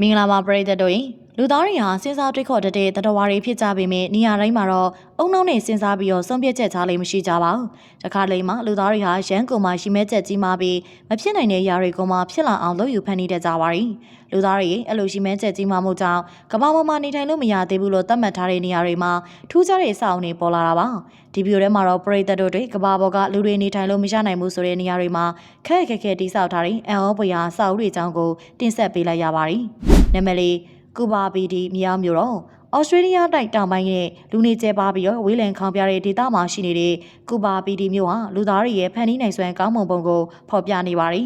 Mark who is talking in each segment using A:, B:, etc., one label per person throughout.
A: မင်္ဂလာပါပရိသတ်တို့ရေ လူသားတွေဟာစဉ်းစားတွေးခေါ်တတ်တဲ့တတဝါတွေဖြစ်ကြပေမဲ့နေရာတိုင်းမှာတော့အုံနှောင်းနဲ့စဉ်းစားပြီးတော့ဆုံးဖြတ်ချက်ချလေးမရှိကြပါဘူး။တခါလေမှလူသားတွေဟာရန်ကုန်မှာရှိမဲ့ချက်ကြီးမှပြီးမဖြစ်နိုင်တဲ့ຢာတွေကမှဖြစ်လာအောင်လုပ်ယူဖန်တီးတတ်ကြပါရီ။လူသားတွေရဲ့အဲ့လိုရှိမဲ့ချက်ကြီးမှမှုကြောင့်ကမ္ဘာပေါ်မှာနေထိုင်လို့မရသေးဘူးလို့သတ်မှတ်ထားတဲ့နေရာတွေမှာထူးခြားတဲ့အဆောက်အအုံတွေပေါ်လာတာပါ။ဒီဗီဒီယိုထဲမှာတော့ပရိသတ်တို့တွေကမ္ဘာပေါ်ကလူတွေနေထိုင်လို့မရနိုင်ဘူးဆိုတဲ့နေရာတွေမှာခက်ခက်ခဲတိစောက်ထားတဲ့အန်အောပွေဟာစာအုပ်တွေအကြောင်းကိုတင်ဆက်ပေးလိုက်ရပါရီ။နာမည်လေး ကူဘာဘီဒီမြောင်းမျိုးတော့ဩစတြေးလျတိုက်တောင်ပိုင်းရဲ့လူနေကျဲပါပြီးတော့ဝေးလံခေါင်ပြတဲ့ဒေသမှာရှိနေတဲ့ကူဘာဘီဒီမျိုးဟာလူသားတွေရဲ့ဖန်တီးနိုင်စွမ်းကောင်းမွန်ပုံကိုဖော်ပြနေပါရီ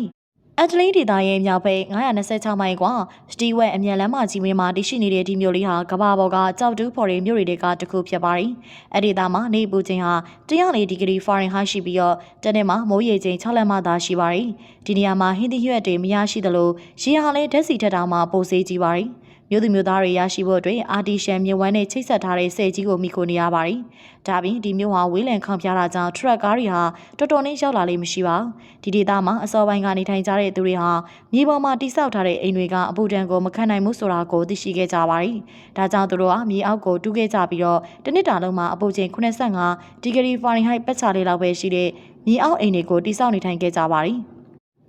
A: အက်တလီဒေတာရဲ့မြောက်ဘက်926မိုင်ကွာစတီဝက်အမြန်လမ်းမကြီးမင်းမှာတည်ရှိနေတဲ့ဒီမျိုးလေးဟာကမ္ဘာပေါ်ကကြောက်တူးဖော်တဲ့မြို့တွေကတစ်ခုဖြစ်ပါရီအဲ့ဒီသားမှာနေပူချိန်ဟာ104ဒီဂရီဖာရင်ဟိုက်ရှိပြီးတော့တနေ့မှာမိုးရေချိန်6လက်မှသာရှိပါရီဒီနေရာမှာဟင်းသီးရွက်တွေမရရှိသလိုရေဟာလည်းဓာတ်စီထက်တောင်မှပိုစေးကြီးပါရီ မြို့သူမြို့သားတွေရရှိဖို့အတွက်အာတီရှန်မြဝန်းနဲ့ချိတ်ဆက်ထားတဲ့ဆယ်ကြီးကိုမိခိုနေရပါတယ်။ဒါပြင်ဒီမြို့ဟာဝေးလံခံပြတာကြောင့်ထရက်ကားတွေဟာတော်တော်လေးရောက်လာလိမ့်မရှိပါဘူး။ဒီဒေသမှာအစောပိုင်းကနေထိုင်ကြတဲ့သူတွေဟာမြေပေါ်မှာတိစောက်ထားတဲ့အိမ်တွေကအပူဒဏ်ကိုမခံနိုင်မှုဆိုတာကိုသိရှိခဲ့ကြပါတယ်။ဒါကြောင့်သူတို့ဟာမြေအောက်ကိုတူးခဲ့ကြပြီးတော့တနစ်တာလုံးမှာအပူချိန်85ဒီဂရီဖာရင်ဟိုက်ပတ်ချလေးလောက်ပဲရှိတဲ့မြေအောက်အိမ်တွေကိုတိစောက်နေထိုင်ခဲ့ကြပါတယ်။။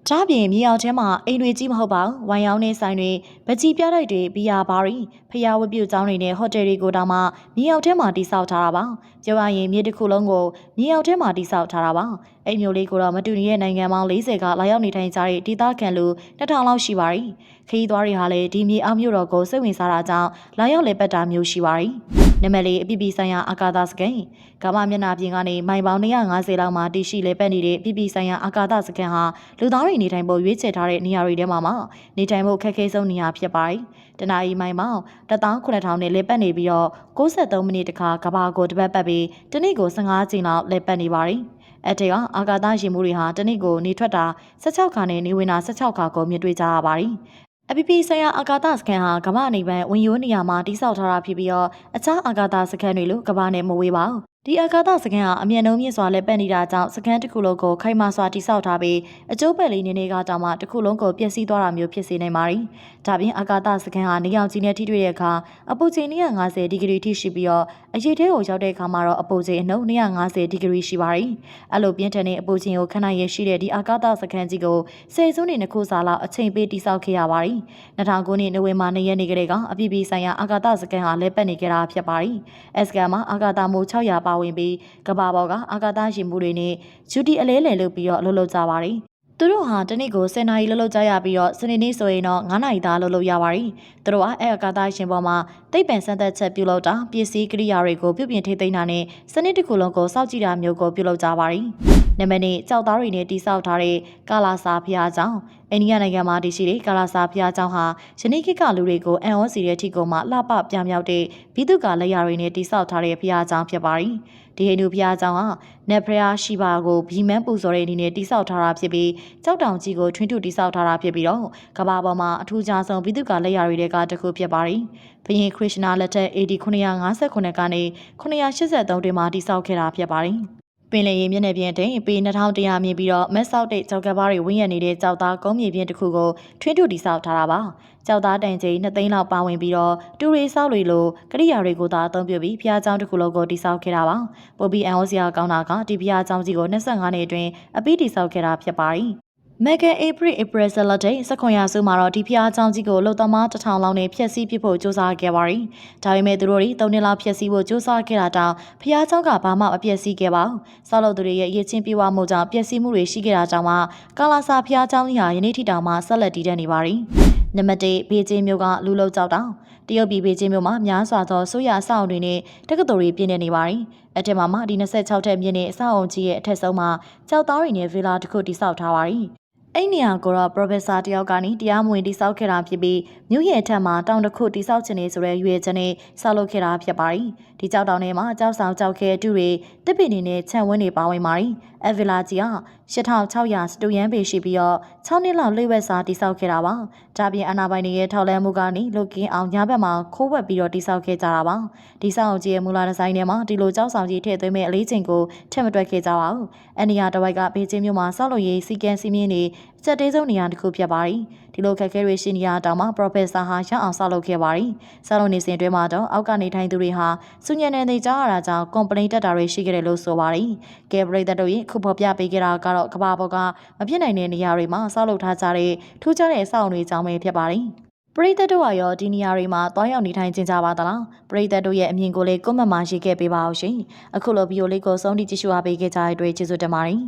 A: ဒါပြင်မြေအောင်ထဲမှာအိမ်တွေကြီးမဟုတ်ပါဘူး။ဝိုင်ရောင်းနေဆိုင်တွေဗကြီးပြတိုက်တွေဘီယာဘာတွေဖျားဝပြုတ်ကျောင်းတွေနဲ့ဟိုတယ်တွေကိုတောင်မှမြေအောင်ထဲမှာတိစောက်ထားတာပါ။ပြောရရင်မြေတစ်ခုလုံးကိုမြေအောင်ထဲမှာတိစောက်ထားတာပါ။ အိမ်မျိုးလေးကိုတော့မတူညီတဲ့နိုင်ငံပေါင်း40ကလာရောက်နေထိုင်ကြတဲ့ဒေသခံလူ2000လောက်ရှိပါရီ။ခရီးသွားတွေဟာလည်းဒီမြေအောင်မျိုးတော်ကိုစိတ်ဝင်စားတာကြောင့်လာရောက်လေပတ်တာမျိုးရှိပါရီ။နမလေးအပြပြဆိုင်ရာအာကာသစကန်ကမ္ဘာမျက်နှာပြင်ကနေမိုင်ပေါင်း150လောက်မှာတည်ရှိလေပတ်နေတဲ့ပြပြဆိုင်ရာအာကာသစကန်ဟာလူသားတွေနေထိုင်ဖို့ရွေးချယ်ထားတဲ့နေရာတွေထဲမှာမှနေထိုင်ဖို့ခက်ခဲဆုံးနေရာဖြစ်ပါတယ်။တနအီမိုင်ပေါင်း18000နဲ့လေပတ်နေပြီးတော့63မိနစ်တခါကမ္ဘာကိုတစ်ပတ်ပတ်ပြီးတနေ့ကို15ချိန်လောက်လေပတ်နေပါတယ်။ အထက်ကအာကာသရှင်မှုတွေဟာတနေ့ကိုနေထွက်တာ16ခါနဲ့နေဝင်တာ16ခါကိုမြင်တွေ့ကြရပါတယ်။ APP ဆိုင်ရာအာကာသစကန်ဟာကမ္ဘာအနေနဲ့ဝင်ရိုးနေရာမှာတိစောက်ထားတာဖြစ်ပြီးတော့အခြားအာကာသစကန်တွေလိုကမ္ဘာနဲ့မဝေးပါဘူး ဒီအာကာသစကန်ဟာအမြန်နှုံးမြင့်စွာလက်ပတ်နေတာကြောင့်စကန်တစ်ခုလုံးကိုခိုင်မာစွာတိစောက်ထားပြီးအကျိုးပဲ့လေးနေနေကတောင်မှတစ်ခုလုံးကိုပျက်စီးသွားတာမျိုးဖြစ်စေနိုင်ပါတယ်။ဒါပြင်အာကာသစကန်ဟာနေအောင်ကြီးနဲ့ထိတွေ့တဲ့အခါအပူချိန်150ဒီဂရီထိရှိပြီးတော့အရေးသေးကိုရောက်တဲ့အခါမှာတော့အပူချိန်အနှုန်း150ဒီဂရီရှိပါတယ်။အဲ့လိုပြင်းထန်တဲ့အပူချိန်ကိုခဏရရှိတဲ့ဒီအာကာသစကန်ကြီးကိုဆယ်စုနှစ်နှစ်ခုစာလောက်အချိန်ပေးတိစောက်ခဲ့ရပါတယ်။2009ခုနှစ်နိုဝင်ဘာ2ရက်နေ့ကလေးကအပြည်ပြည်ဆိုင်ရာအာကာသစကန်ဟာလဲပတ်နေကြတာဖြစ်ပါတယ်။အစကန်မှာအာကာသမိုး600ပါဝင်ပြီးကဘာပေါ်ကအာကာသရှင်မှုတွေနဲ့ဂျူတီအလဲလဲလုပ်ပြီးတော့လှုပ်လှုပ်ကြပါတယ်။သူတို့ဟာတနေ့ကို10နာရီလှုပ်လှုပ်ကြရပြီးတော့စနေနေ့ဆိုရင်တော့9နာရီသားလှုပ်လှုပ်ရပါတယ်။သူတို့ကအဲအာကာသရှင်ပေါ်မှာသိပ္ပံစမ်းသပ်ချက်ပြုလုပ်တာပစ္စည်းကိရိယာတွေကိုပြုပြင်ထိသိမ်းတာနဲ့စနစ်တစ်ခုလုံးကိုစောင့်ကြည့်တာမျိုးကိုပြုလုပ်ကြပါတယ်။ နံပါတ်1ကြောက်သားတွေနဲ့တိစောက်ထားတဲ့ကာလာစာဖျားကြောင့်အိန္ဒိယနိုင်ငံမှာတည်ရှိတဲ့ကာလာစာဖျားကြောင့်ဟာယနေ့ခေတ်ကလူတွေကိုအန်ဩစီတဲ့အထိကိုမှလှပပြမြောက်တဲ့ဘိတုကာလက်ရာတွေနဲ့တိစောက်ထားတဲ့ဖျားကြောင့်ဖြစ်ပါတယ်။ဒီဟိန္ဒူဘုရားကျောင်းဟာနက်ဖရာရှိပါကိုဘီမန်းပူဇော်တဲ့အနေနဲ့တိစောက်ထားတာဖြစ်ပြီးကြောက်တောင်ကြီးကိုထွင်းထုတိစောက်ထားတာဖြစ်ပြီးတော့ကဘာပေါ်မှာအထူးခြားဆုံးဘိသုကလက်ရာတွေကတစ်ခုဖြစ်ပါတယ်။ဘုရင်ခရစ်နာလက်ထက် AD 959ကနေ983တွင်မှတိစောက်ခဲ့တာဖြစ်ပါတယ်။ပ င်လယ်ရေမျက်နှာပြင်တိမ်ပေ2100မြင်ပြီးတော့မက်ဆောက်တဲ့ကြောက်ကဘာတွေဝင်းရနေတဲ့ကြောက်သားကုန်းမြေပြင်တစ်ခုကိုထွင်းထူတိဆောက်ထားတာပါကြောက်သားတန်ချိန်2သိန်းလောက်ပါဝင်ပြီးတော့တူရီဆောက်တွေလိုကရိယာတွေကိုသာအသုံးပြုပြီးဖျားချောင်းတစ်ခုလုံးကိုတိဆောက်ခဲ့တာပါပိုပီအန်ဟောစရာကောင်းတာကဒီဖျားချောင်းကြီးကို25နှစ်အတွင်းအပြီးတိဆောက်ခဲ့တာဖြစ်ပါတယ် မက်ကန်ဧပြီဧပြီဇလတ်တဲ့စခွန်ရစုမှာတော့ဒီဖျားချောင်းကြီးကိုလုံသမားတစ်ထောင်လောက်နဲ့ဖျက်ဆီးပစ်ဖို့ကြိုးစားခဲ့ပါရီ။ဒါပေမဲ့သူတို့တွေ၃နှစ်လောက်ဖျက်ဆီးဖို့ကြိုးစားခဲ့တာတောင်ဖျားချောင်းကဘာမှမပျက်စီးခဲ့ပါဘူး။ဆောက်လုပ်သူတွေရဲ့ရည်ချင်းပြေဝမှုကြောင့်ပျက်စီးမှုတွေရှိခဲ့တာကြောင့်မှကာလာစာဖျားချောင်းကြီးဟာယနေ့ထိတောင်မှဆက်လက်တည်တတ်နေပါရီ။နံပါတ်1ဘေကျင်းမျိုးကလူလုံကြောက်တောင်တရုတ်ပြည်ဘေကျင်းမျိုးမှာများစွာသောဆိုရအဆောက်အုံတွေနဲ့တက္ကသိုလ်တွေပြည့်နေနေပါရီ။အထက်မှာမှဒီ26ထက်မြင့်တဲ့အဆောက်အုံကြီးရဲ့အထက်ဆုံးမှာကြောက်သားတွေနဲ့ဗီလာတစ်ခုတိစောက်ထားပါရီ။ အဲ့နေရာကိုတော့ professor တယောက်ကနေတရားမဝင်တိစောက်ခဲ့တာဖြစ်ပြီးမြို့ရဲ့အထက်မှာတောင်တစ်ခုတိစောက်ခြင်းနေဆိုတဲ့ရွေချက်နဲ့ဆောက်လုပ်ခဲ့တာဖြစ်ပါတယ်။ဒီကြောက်တောင်ထဲမှာကြောက်ဆောင်ကြောက်ခဲတူတွေတစ်ပင်တွေနဲ့ခြံဝင်းတွေပါဝင်ပါတယ်။အဗီလာကြီးက8600စတူယန်ပေရှိပြီးတော့6နှစ်လောက်လိပ်ဝက်စာတိစောက်ခဲ့တာပါ။ဒါပြင်အနာပိုင်တွေရဲ့ထောက်လန်းမှုကနေလုကင်းအောင်ညဘက်မှာခိုးဝက်ပြီးတော့တိစောက်ခဲ့ကြတာပါ။ဒီဆောက်ကြီးရဲ့မူလာဒီဇိုင်းထဲမှာဒီလိုကြောက်ဆောင်ကြီးထည့်သွင်းမဲ့အလေးချိန်ကိုထည့်မတွက်ခဲ့ကြပါဘူး။အနီယာတဝိုက်ကဘေကျင်းမြို့မှာဆောက်လုပ်ရေးစီကံစီမင်းတွေကြက်တေးဆုံးနေရာတစ်ခုဖြစ်ပါတယ်ဒီလိုခက်ခဲတွေရှိနေရတောင်မှ Professor ဟာရအောင်ဆောက်လုပ်ခဲ့ပါတယ်ဆောက်လုပ်နေစဉ်အတွင်းမှာတော့အောက်ကနေထိုင်သူတွေဟာစုညံနေနေကြရတာကြောင့် complaint တက်တာတွေရှိခဲ့တယ်လို့ဆိုပါတယ်ကဲပရိသတ်တို့ရဲ့ခုဖော်ပြပေးခဲ့တာကတော့ကမ္ဘာပေါ်ကမဖြစ်နိုင်တဲ့နေရာတွေမှာဆောက်လုပ်ထားကြတဲ့ထူးခြားတဲ့အဆောက်အအုံတွေအကြောင်းပဲဖြစ်ပါတယ်ပရိသတ်တို့ကရောဒီနေရာတွေမှာတွားရောက်နေထိုင်ကြကြပါသလားပရိသတ်တို့ရဲ့အမြင်ကိုလေးကွန်မန့်မှာရေးခဲ့ပေးပါအောင်ရှင်အခုလိုဗီဒီယိုလေးကိုဆုံးထိကြည့်ရှုအားပေးခဲ့ကြတဲ့အတွက်ကျေးဇူးတင်ပါတယ်